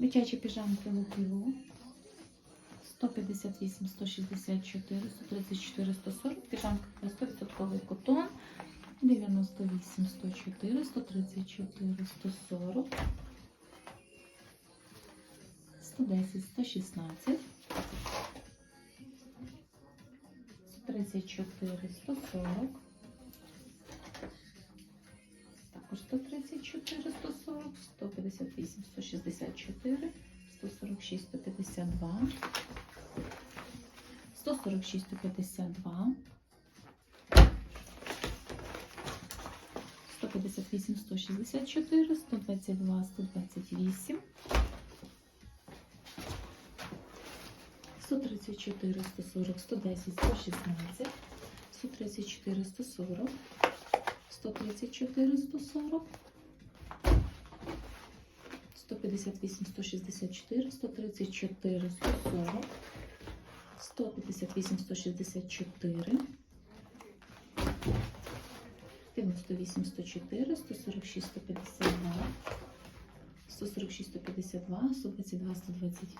Дитячі піжамки Лукілу. 158, 164, 134, 140. Піжамка 100% котон. 98, 104, 134, 140. 110, 116. 134, 140. Також 134, 140, 158, 164, 146, 152, 146, 152, 158, 164, 122, 128, 134, 140, 110, 116, 134, 140, 134, 140, 158, 164, 134, 140, 158, 164, 98, 104, 146, 152, 146, 152, 122,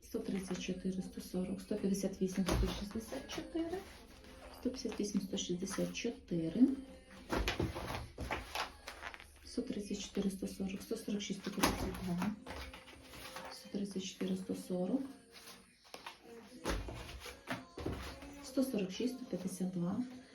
128, 134, 140, 158, 164, 158, 164, 134, 140, 146, 152, 134, 140, 146, 152,